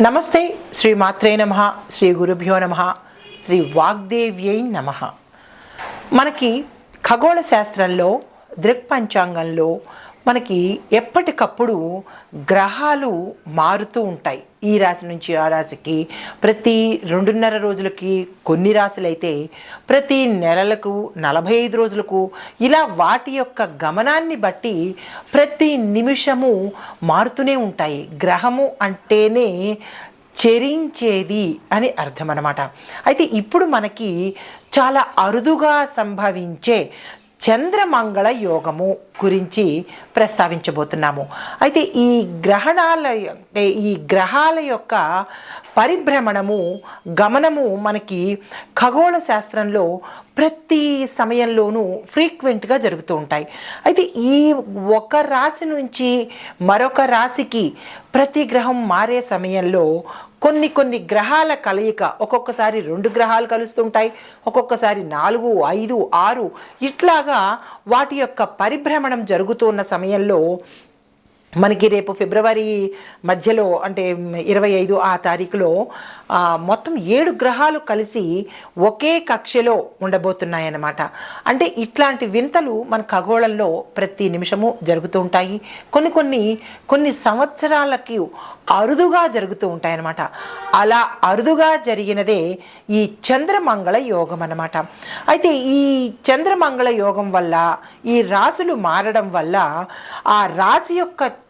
నమస్తే శ్రీ మాత్రే నమ శ్రీ గురుభ్యో నమ శ్రీ వాగ్దేవ్యై నమ. మనకి ఖగోళ శాస్త్రంలో దృక్పంచాంగంలో మనకి ఎప్పటికప్పుడు గ్రహాలు మారుతూ ఉంటాయి. ఈ రాశి నుంచి ఆ రాశికి ప్రతి రెండున్నర రోజులకి కొన్ని రాశులైతే ప్రతి నెలలకు నలభై ఐదు రోజులకు ఇలా వాటి యొక్క గమనాన్ని బట్టి ప్రతి నిమిషము మారుతూనే ఉంటాయి. గ్రహము అంటేనే చెరించేది అని అర్థం అనమాట అయితే ఇప్పుడు మనకి చాలా అరుదుగా సంభవించే చంద్రమంగళ యోగము గురించి ప్రస్తావించబోతున్నాము. అయితే ఈ గ్రహణాల అంటే ఈ గ్రహాల యొక్క పరిభ్రమణము గమనము మనకి ఖగోళ శాస్త్రంలో ప్రతి సమయంలోనూ ఫ్రీక్వెంట్గా జరుగుతూ ఉంటాయి. అయితే ఈ ఒక రాశి నుంచి మరొక రాశికి ప్రతి గ్రహం మారే సమయంలో కొన్ని కొన్ని గ్రహాల కలయిక ఒక్కొక్కసారి రెండు గ్రహాలు కలుస్తుంటాయి ఒక్కొక్కసారి నాలుగు ఐదు ఆరు. ఇట్లాగా వాటి యొక్క పరిభ్రమణం జరుగుతున్న సమయంలో మనకి రేపు ఫిబ్రవరి మధ్యలో అంటే ఇరవై ఐదు ఆ తారీఖులో మొత్తం ఏడు గ్రహాలు కలిసి ఒకే కక్షలో ఉండబోతున్నాయన్నమాట. అంటే ఇట్లాంటి వింతలు మన ఖగోళంలో ప్రతి నిమిషము జరుగుతూ ఉంటాయి. కొన్ని కొన్ని కొన్ని సంవత్సరాలకి అరుదుగా జరుగుతూ ఉంటాయన్నమాట. అలా అరుదుగా జరిగినదే ఈ చంద్రమంగళ యోగం అన్నమాట అయితే ఈ చంద్రమంగళ యోగం వల్ల ఈ రాశులు మారడం వల్ల ఆ రాశి యొక్క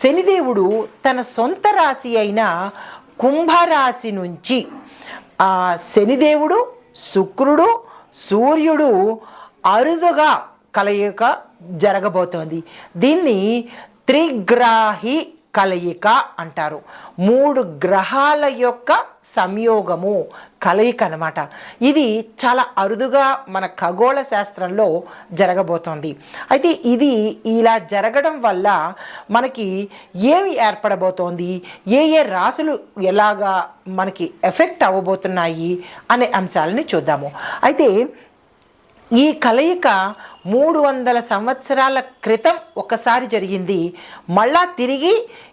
శనిదేవుడు తన సొంత రాశి అయిన కుంభరాశి నుంచి ఆ శనిదేవుడు శుక్రుడు సూర్యుడు అరుదుగా కలయిక జరగబోతోంది. దీన్ని త్రిగ్రాహి కలయిక అంటారు. మూడు గ్రహాల యొక్క సంయోగము కలయిక అనమాట ఇది చాలా అరుదుగా మన ఖగోళ శాస్త్రంలో జరగబోతోంది. అయితే ఇది ఇలా జరగడం వల్ల మనకి ఏమి ఏర్పడబోతోంది? ఏ ఏ రాశులు ఎలాగా మనకి ఎఫెక్ట్ అవ్వబోతున్నాయి? అనే అంశాలని చూద్దాము. అయితే ఈ కలయిక మూడు వందల సంవత్సరాల క్రితం ఒకసారి జరిగింది. మళ్ళా తిరిగి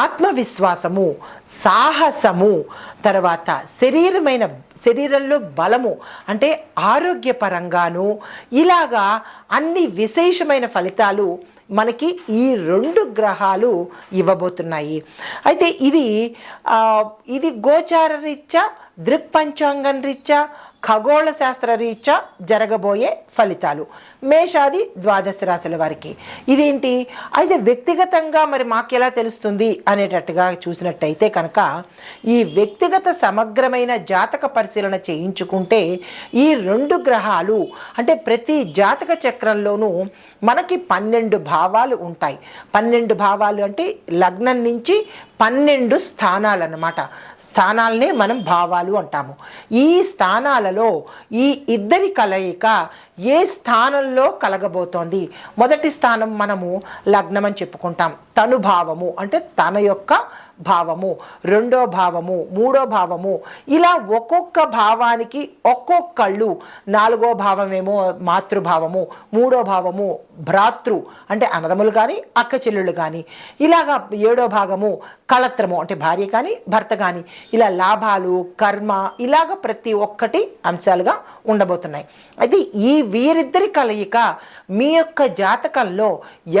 ఆత్మవిశ్వాసము సాహసము తర్వాత శరీరమైన శరీరంలో బలము అంటే ఆరోగ్యపరంగాను ఇలాగా అన్ని విశేషమైన ఫలితాలు మనకి ఈ రెండు గ్రహాలు ఇవ్వబోతున్నాయి. అయితే ఇది ఇది గోచారరీత్యా దృక్పంచాంగం రీత్యా ఖగోళ శాస్త్ర రీత్యా జరగబోయే ఫలితాలు. మేషాది ద్వాదశ రాశుల వారికి. ఇదేంటి? అయితే వ్యక్తిగతంగా మరి మాకు ఎలా తెలుస్తుంది అనేటట్టుగా చూసినట్టయితే కనుక ఈ వ్యక్తిగత సమగ్రమైన జాతక పరిశీలన చేయించుకుంటే ఈ రెండు గ్రహాలు అంటే ప్రతి జాతక చక్రంలోనూ మనకి పన్నెండు భావాలు ఉంటాయి. పన్నెండు భావాలు అంటే లగ్నం నుంచి పన్నెండు స్థానాలు అన్నమాట స్థానాలనే మనం భావాలు అంటాము. ఈ స్థానాలలో ఈ ఇద్దరి కలయిక ఏ స్థానంలో కలగబోతోంది? మొదటి స్థానం మనము లగ్నం అని చెప్పుకుంటాం. తను భావము అంటే తన యొక్క భావము రెండో భావము మూడో భావము ఇలా ఒక్కొక్క భావానికి ఒక్కొక్కళ్ళు నాలుగో భావమేమో మాతృభావము మూడో భావము భ్రాతృ అంటే అన్నదములు కానీ అక్క చెల్లెళ్ళు కానీ ఇలాగా ఏడో భాగము కళత్రము అంటే భార్య కానీ భర్త కానీ ఇలా లాభాలు కర్మ ఇలాగ ప్రతి ఒక్కటి అంశాలుగా ఉండబోతున్నాయి. అయితే ఈ వీరిద్దరి కలయిక మీ యొక్క జాతకంలో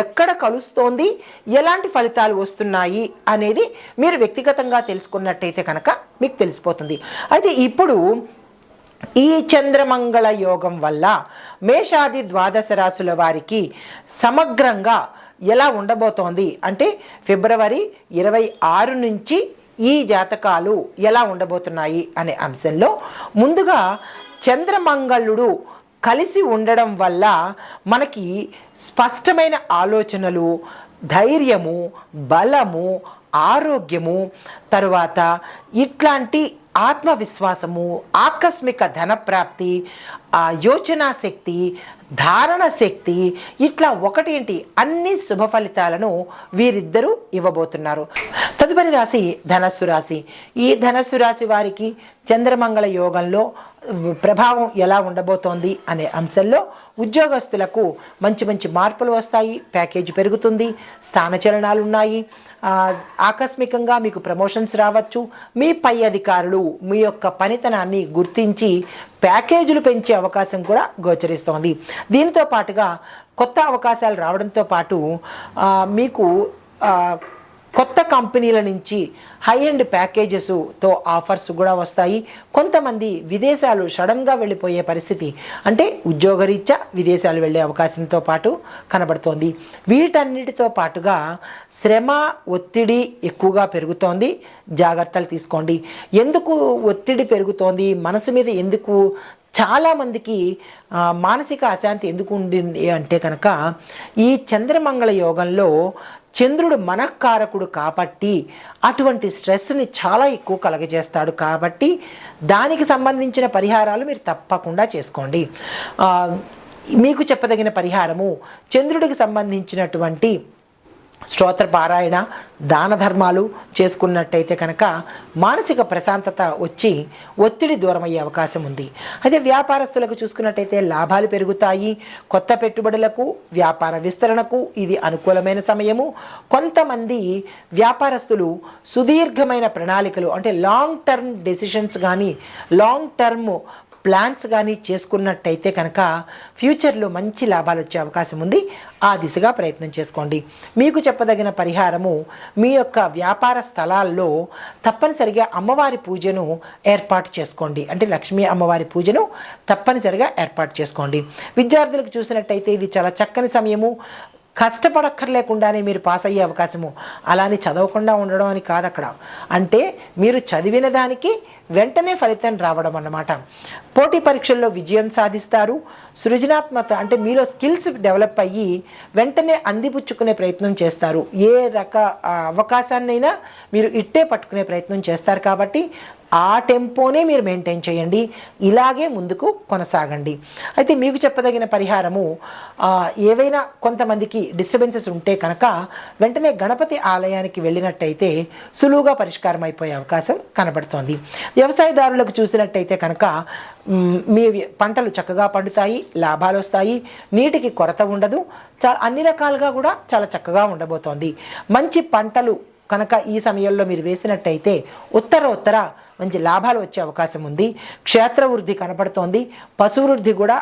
ఎక్కడ కలుస్తోంది? ఎలాంటి ఫలితాలు వస్తున్నాయి అనేది మీరు వ్యక్తిగతంగా తెలుసుకున్నట్టయితే కనుక మీకు తెలిసిపోతుంది. అయితే ఇప్పుడు ఈ చంద్రమంగళ యోగం వల్ల మేషాది ద్వాదశ రాశుల వారికి సమగ్రంగా ఎలా ఉండబోతోంది? అంటే ఫిబ్రవరి ఇరవై ఆరు నుంచి ఈ జాతకాలు ఎలా ఉండబోతున్నాయి అనే అంశంలో ముందుగా చంద్రమంగళుడు కలిసి ఉండడం వల్ల మనకి స్పష్టమైన ఆలోచనలు ధైర్యము బలము ఆరోగ్యము తరువాత ఇట్లాంటి ఆత్మవిశ్వాసము ఆకస్మిక ధనప్రాప్తి ఆ యోచనా శక్తి ధారణ శక్తి ఇట్లా ఒకటేంటి? అన్ని శుభ ఫలితాలను వీరిద్దరూ ఇవ్వబోతున్నారు. తదుపరి రాశి ధనస్సు రాశి. ఈ ధనస్సు రాశి వారికి చంద్రమంగళ యోగంలో ప్రభావం ఎలా ఉండబోతోంది అనే అంశంలో ఉద్యోగస్తులకు మంచి మంచి మార్పులు వస్తాయి ప్యాకేజీ పెరుగుతుంది స్థానచలనాలు ఉన్నాయి ఆకస్మికంగా మీకు ప్రమోషన్స్ రావచ్చు. మీ పై అధికారులు మీ యొక్క పనితనాన్ని గుర్తించి ప్యాకేజీలు పెంచే అవకాశం కూడా గోచరిస్తోంది. దీంతో పాటుగా కొత్త అవకాశాలు రావడంతో పాటు మీకు కొత్త కంపెనీల నుంచి హై అండ్ ప్యాకేజెస్తో ఆఫర్స్ కూడా వస్తాయి. కొంతమంది విదేశాలు సడన్గా వెళ్ళిపోయే పరిస్థితి. అంటే ఉద్యోగరీత్యా విదేశాలు వెళ్ళే అవకాశంతో పాటు కనబడుతోంది. వీటన్నిటితో పాటుగా శ్రమ ఒత్తిడి ఎక్కువగా పెరుగుతోంది. జాగ్రత్తలు తీసుకోండి. ఎందుకు ఒత్తిడి పెరుగుతోంది? మనసు మీద ఎందుకు చాలామందికి మానసిక అశాంతి ఎందుకు ఉండింది అంటే కనుక ఈ చంద్రమంగళ యోగంలో చంద్రుడు మనఃకారకుడు కాబట్టి అటువంటి స్ట్రెస్ని చాలా ఎక్కువ కలగజేస్తాడు కాబట్టి దానికి సంబంధించిన పరిహారాలు మీరు తప్పకుండా చేసుకోండి. మీకు చెప్పదగిన పరిహారము చంద్రుడికి సంబంధించినటువంటి స్తోత్ర పారాయణ దాన ధర్మాలు చేసుకున్నట్టయితే కనుక మానసిక ప్రశాంతత వచ్చి ఒత్తిడి దూరమయ్యే అవకాశం ఉంది. అయితే వ్యాపారస్తులకు చూసుకున్నట్టయితే లాభాలు పెరుగుతాయి. కొత్త పెట్టుబడులకు వ్యాపార విస్తరణకు ఇది అనుకూలమైన సమయము. కొంతమంది వ్యాపారస్తులు సుదీర్ఘమైన ప్రణాళికలు అంటే లాంగ్ టర్మ్ డెసిషన్స్ కానీ లాంగ్ టర్మ్ ప్లాన్స్ కానీ చేసుకున్నట్టయితే కనుక ఫ్యూచర్లో మంచి లాభాలు వచ్చే అవకాశం ఉంది. ఆ దిశగా ప్రయత్నం చేసుకోండి. మీకు చెప్పదగిన పరిహారము మీ యొక్క వ్యాపార స్థలాల్లో తప్పనిసరిగా అమ్మవారి పూజను ఏర్పాటు చేసుకోండి. అంటే లక్ష్మీ అమ్మవారి పూజను తప్పనిసరిగా ఏర్పాటు చేసుకోండి. విద్యార్థులకు చూసినట్టయితే ఇది చాలా చక్కని సమయము. కష్టపడక్కర్లేకుండానే మీరు పాస్ అయ్యే అవకాశము. అలానే చదవకుండా ఉండడం అని కాదు అక్కడ. అంటే మీరు చదివిన దానికి వెంటనే ఫలితం రావడం అన్నమాట. పోటీ పరీక్షల్లో విజయం సాధిస్తారు. సృజనాత్మక అంటే మీలో స్కిల్స్ డెవలప్ అయ్యి వెంటనే అందిపుచ్చుకునే ప్రయత్నం చేస్తారు. ఏ రక అవకాశాన్నైనా మీరు ఇట్టే పట్టుకునే ప్రయత్నం చేస్తారు కాబట్టి ఆ టెంపోనే మీరు మెయింటైన్ చేయండి. ఇలాగే ముందుకు కొనసాగండి. అయితే మీకు చెప్పదగిన పరిహారము ఏవైనా కొంతమందికి డిస్టర్బెన్సెస్ ఉంటే కనుక వెంటనే గణపతి ఆలయానికి వెళ్ళినట్టయితే సులువుగా పరిష్కారం అయిపోయే అవకాశం కనబడుతోంది. వ్యవసాయదారులకు చూసినట్టయితే కనుక మీ పంటలు చక్కగా పండుతాయి లాభాలు వస్తాయి నీటికి కొరత ఉండదు చాలా అన్ని రకాలుగా కూడా చాలా చక్కగా ఉండబోతోంది. మంచి పంటలు కనుక ఈ సమయంలో మీరు వేసినట్టయితే ఉత్తర ఉత్తర మంచి లాభాలు వచ్చే అవకాశం ఉంది. క్షేత్ర వృద్ధి కనబడుతోంది. పశు వృద్ధి కూడా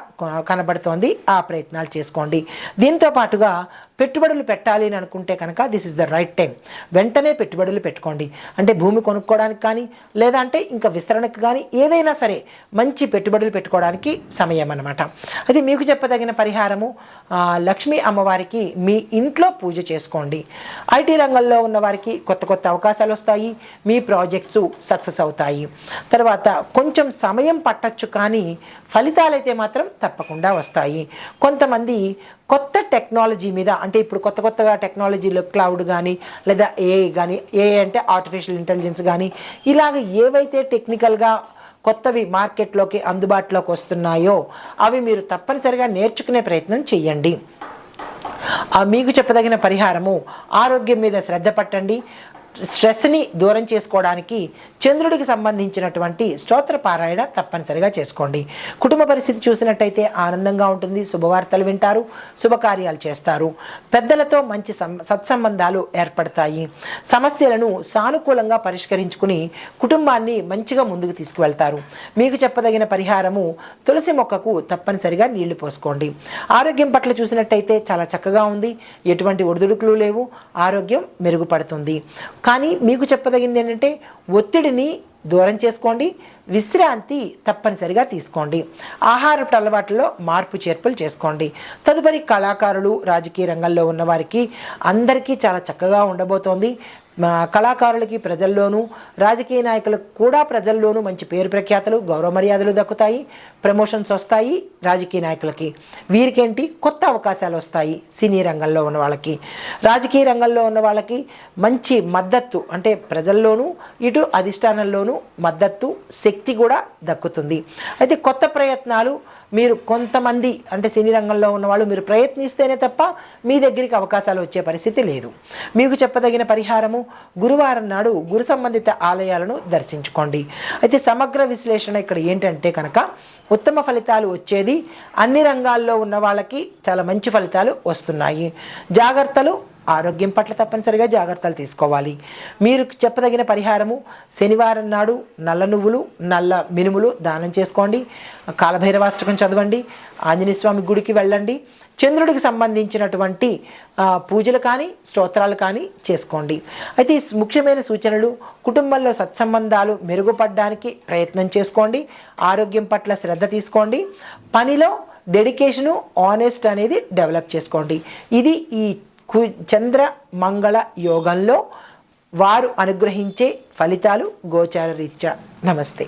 కనబడుతోంది. ఆ ప్రయత్నాలు చేసుకోండి. దీంతో పాటుగా పెట్టుబడులు పెట్టాలి అని అనుకుంటే కనుక this is the right time వెంటనే పెట్టుబడులు పెట్టుకోండి. అంటే భూమి కొనుక్కోవడానికి కానీ లేదా అంటే ఇంకా విస్తరణకు కానీ ఏదైనా సరే మంచి పెట్టుబడులు పెట్టుకోవడానికి సమయం అనమాట అది మీకు చెప్పదగిన పరిహారము లక్ష్మీ అమ్మవారికి మీ ఇంట్లో పూజ చేసుకోండి. ఐటీ రంగంలో ఉన్న వారికి కొత్త కొత్త అవకాశాలు వస్తాయి మీ ప్రాజెక్ట్స్ సక్సెస్ అవుతాయి. తర్వాత కొంచెం సమయం పట్టచ్చు కానీ ఫలితాలైతే మాత్రం తప్పకుండా వస్తాయి. కొంతమంది కొత్త టెక్నాలజీ మీద అంటే ఇప్పుడు కొత్త కొత్తగా టెక్నాలజీలో క్లౌడ్ కానీ లేదా ఏఐ కానీ ఏఐ అంటే ఆర్టిఫిషియల్ ఇంటెలిజెన్స్ కానీ ఇలాగ ఏవైతే టెక్నికల్గా కొత్తవి మార్కెట్లోకి అందుబాటులోకి వస్తున్నాయో అవి మీరు తప్పనిసరిగా నేర్చుకునే ప్రయత్నం చేయండి మీకు చెప్పదగిన పరిహారము ఆరోగ్యం మీద శ్రద్ధ పట్టండి. స్ట్రెస్ని దూరం చేసుకోవడానికి చంద్రుడికి సంబంధించినటువంటి స్తోత్ర పారాయణ తప్పనిసరిగా చేసుకోండి. కుటుంబ పరిస్థితి చూసినట్టయితే ఆనందంగా ఉంటుంది శుభవార్తలు వింటారు శుభకార్యాలు చేస్తారు. పెద్దలతో మంచి సం సత్సంబంధాలు ఏర్పడతాయి. సమస్యలను సానుకూలంగా పరిష్కరించుకుని కుటుంబాన్ని మంచిగా ముందుకు తీసుకువెళ్తారు. మీకు చెప్పదగిన పరిహారము తులసి మొక్కకు తప్పనిసరిగా నీళ్ళు పోసుకోండి. ఆరోగ్యం పట్ల చూసినట్టయితే చాలా చక్కగా ఉంది. ఎటువంటి ఒడిదుడుకులు లేవు. ఆరోగ్యం మెరుగుపడుతుంది. కానీ మీకు చెప్పదగింది ఏంటంటే ఒత్తిడిని దూరం చేసుకోండి విశ్రాంతి తప్పనిసరిగా తీసుకోండి. ఆహారపు అలవాట్లలో మార్పు చేర్పులు చేసుకోండి. తదుపరి కళాకారులు రాజకీయ రంగంలో ఉన్న వారికి అందరికీ చాలా చక్కగా ఉండబోతోంది. కళాకారులకి ప్రజల్లోనూ రాజకీయ నాయకులకు కూడా ప్రజల్లోనూ మంచి పేరు ప్రఖ్యాతలు గౌరవ మర్యాదలు దక్కుతాయి ప్రమోషన్స్ వస్తాయి రాజకీయ నాయకులకి. వీరికేంటి? కొత్త అవకాశాలు వస్తాయి సినీ రంగంలో ఉన్న వాళ్ళకి. రాజకీయ రంగంలో ఉన్న వాళ్ళకి మంచి మద్దతు అంటే ప్రజల్లోనూ ఇటు అధిష్టానంలోనూ మద్దతు శక్తి కూడా దక్కుతుంది. అయితే కొత్త ప్రయత్నాలు మీరు కొంతమంది అంటే సినీ రంగంలో ఉన్నవాళ్ళు మీరు ప్రయత్నిస్తేనే తప్ప మీ దగ్గరికి అవకాశాలు వచ్చే పరిస్థితి లేదు. మీకు చెప్పదగిన పరిహారము గురువారం నాడు గురు సంబంధిత ఆలయాలను దర్శించుకోండి. అయితే సమగ్ర విశ్లేషణ ఇక్కడ ఏంటంటే కనుక ఉత్తమ ఫలితాలు వచ్చేది అన్ని రంగాల్లో ఉన్న వాళ్ళకి చాలా మంచి ఫలితాలు వస్తున్నాయి. జాగ్రత్తలు ఆరోగ్యం పట్ల తప్పనిసరిగా జాగ్రత్తలు తీసుకోవాలి. మీరు చెప్పదగిన పరిహారము శనివారం నాడు నల్ల నువ్వులు నల్ల మినుములు దానం చేసుకోండి. కాలభైరవాష్టకం చదవండి. ఆంజనేయస్వామి గుడికి వెళ్ళండి. చంద్రుడికి సంబంధించినటువంటి పూజలు కానీ స్తోత్రాలు కానీ చేసుకోండి. అయితే ముఖ్యమైన సూచనలు కుటుంబంలో సత్సంబంధాలు మెరుగుపడడానికి ప్రయత్నం చేసుకోండి. ఆరోగ్యం పట్ల శ్రద్ధ తీసుకోండి. పనిలో డెడికేషను ఆనెస్ట్ అనేది డెవలప్ చేసుకోండి. ఇది ఈ చంద్ర మంగళ యోగంలో వారు అనుగ్రహించే ఫలితాలు గోచార రీత్యా. నమస్తే.